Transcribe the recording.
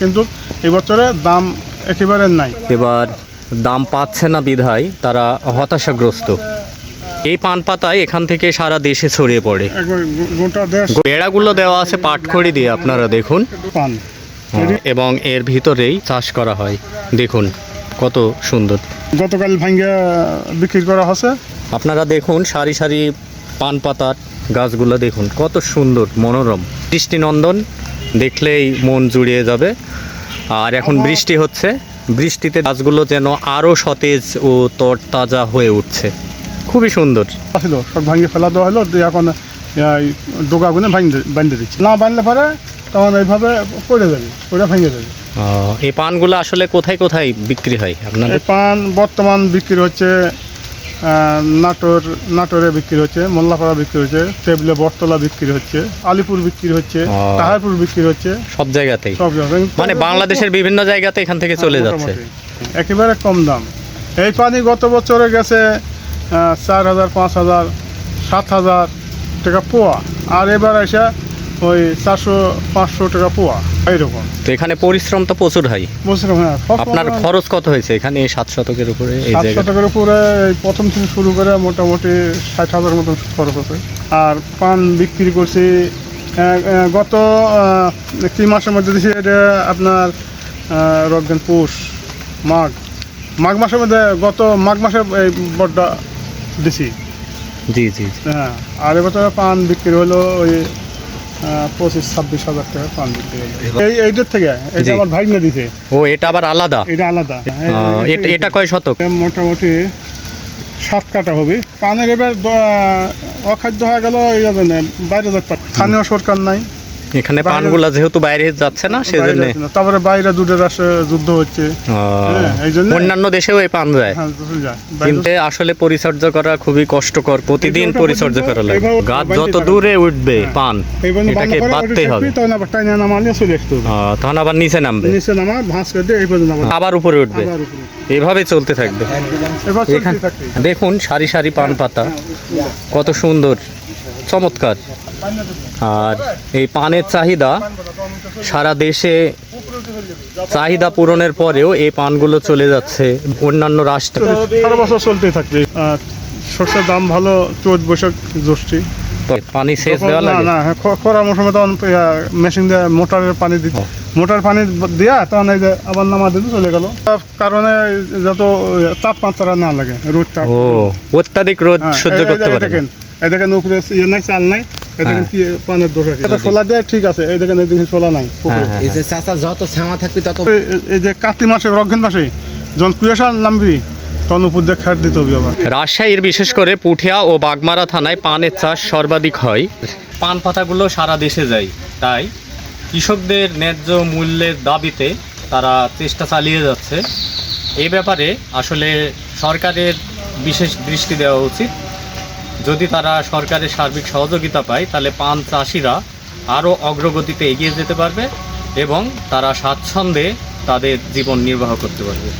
কিন্তু এবছরে দাম একেবারে নাই। এবার দাম পাচ্ছে না বিধায় তারা হতাশাগ্রস্ত। এই পান পাতায় এখান থেকে সারা দেশে ছড়িয়ে পড়ে। গোটা দেশ বেড়াগুলো দেওয়া আছে পাটখড়ি দিয়ে আপনারা দেখুন। পান। এবং এর ভিতরেই চাষ করা হয়। দেখুন কত সুন্দর। গতকাল ভাঙ্গা বিক্রি করা হচ্ছে। আপনারা দেখুন সারি সারি পান পাতার গাছগুলো দেখুন কত সুন্দর মনোরম। দৃষ্টিনন্দন দেখলেই মন জুড়িয়ে যাবে। আর এখন বৃষ্টি হচ্ছে। বৃষ্টিতে গাছগুলো যেন আরও সতেজ ও তরতাজা হয়ে উঠছে। খুবই সুন্দর। ছিল সব ভাঙ্গে ফেলা দেওয়া হলো এখন ডোকাগুলো বান্ধে দিচ্ছে। না বাঁধলে পরে তখন এইভাবে পড়ে যাবে ওটা ভেঙে যাবে। এই পানগুলো আসলে কোথায় কোথায় বিক্রি হয় আপনার এই পান বর্তমান বিক্রি হচ্ছে নাটোর নাটোরে বিক্রি হচ্ছে মোল্লাপাড়া বিক্রি হচ্ছে টেবলে বটতলা বিক্রি হচ্ছে আলিপুর বিক্রি হচ্ছে। তাহারপুর বিক্রি হচ্ছে। সব জায়গাতেই? সব জায়গায় মানে বাংলাদেশের বিভিন্ন জায়গাতে এখান থেকে চলে যাচ্ছে? হ্যাঁ, একেবারে কম দাম। এই পানি গত বছরে গেছে চার হাজার পাঁচ হাজার সাত হাজার টাকা পোয়া। আর এবার এসে ওই চারশো পাঁচশো টাকা পোয়া এইরকম। তো এখানে পরিশ্রম তো প্রচুর হয় বুঝলাম হ্যাঁ আপনার খরচ কত হয়েছে এখানে সাত শতকের উপরে এই সাতশো জায়গা উপরে প্রথম থেকে শুরু করে মোটামুটি ষাট হাজার মতন খরচ আছে আর পান বিক্রি করছি গত কি মাসের মধ্যে দিছি এটা আপনার রকদিন পৌষ মাঘ। মাঘ মাসের মধ্যে গত মাঘ মাসে এই বড্ডা দিছি। জি জি। হ্যাঁ আর এবছর পান বিক্রি হলো ওই পঁচিশ ছাব্বিশ হাজার টাকা পান এই এইটার থেকে এটা। আমার ভাগ্নে দিছে। ও এটা আবার আলাদা? এটা আলাদা। এটা- কয় শতক? মোটামুটি সাত কাটা হবে। পানের এবার অখাদ্য হয়ে গেল এই বাইরে যাচ্ছে স্থানীয় সরকার নাই। এখানে পানগুলা যেহেতু বাইরে যাচ্ছে না সেজন্য তারপরে বাইরে দুধের যুদ্ধ হচ্ছে। হ্যাঁ, অন্যান্য দেশেও এই পান যায়। হ্যাঁ কিন্তু আসলে পরিচর্যা করা খুবই কষ্টকর প্রতিদিন পরিচর্যা করা লাগে। গাছ যত দূরে উঠবে পান এটাকে বাঁধা পরে বাঁধতেই ওটা হবে। তখন আবার টাইনা নামালে চলে আসতে তখন আবার নিচে নামবে। নিচে নামা ভাঁজ করে এই পর্যন্ত আবার উপরে উঠবে। এভাবে চলতে থাকবে। দেখুন সারি সারি পান পাতা। কত সুন্দর। চমৎকার। আর এই পানের চাহিদা সারা দেশে চাহিদা পূরণের পরেও এই পানগুলো চলে যাচ্ছে অন্যান্য রাষ্ট্র। সারা বছর চলতেই থাকবে আর সরষের দাম ভালো চৈত বৈশাখ জ্যৈষ্ঠী। পানি সেচ দেওয়া লাগে? না হ্যাঁ, খরা মৌসুমে তখন মেশিন দিয়ে মোটরের পানি দিতে। মোটর পানি দিয়া তখন এই যে আবার নামা দিতে চলে গেল। তার কারণে যত তাপমাত্রা না লাগে রোদ তাপ ও অত্যাধিক রোদ হ্যাঁ, সহ্য করতে পারে এই দেখেন উপরে ইয়ে নাই চাল নাই এই দেখেন হ্যাঁ। কি পানের দোষ আছে এটা দেয় ঠিক আছে এই দেখেন এই দিকে খোলা নাই হ্যাঁ, এই যে চাচা যত ছামা থাকবি তত এই- যে কার্তিক মাসে রক্ষণ মাসে যখন কুয়াশা নামবি রাজশাহীর বিশেষ করে পুঠিয়া ও বাগমারা থানায় পানের চাষ সর্বাধিক হয়। পান পাতাগুলো সারা দেশে যায় তাই কৃষকদের ন্যায্য মূল্যের দাবিতে তারা চেষ্টা চালিয়ে যাচ্ছে। এ ব্যাপারে আসলে সরকারের বিশেষ দৃষ্টি দেওয়া উচিত। যদি তারা সরকারের সার্বিক সহযোগিতা পায়, তাহলে পান চাষিরা আরও অগ্রগতিতে এগিয়ে যেতে পারবে এবং তারা স্বাচ্ছন্দ্যে তাদের জীবন নির্বাহ করতে পারবে।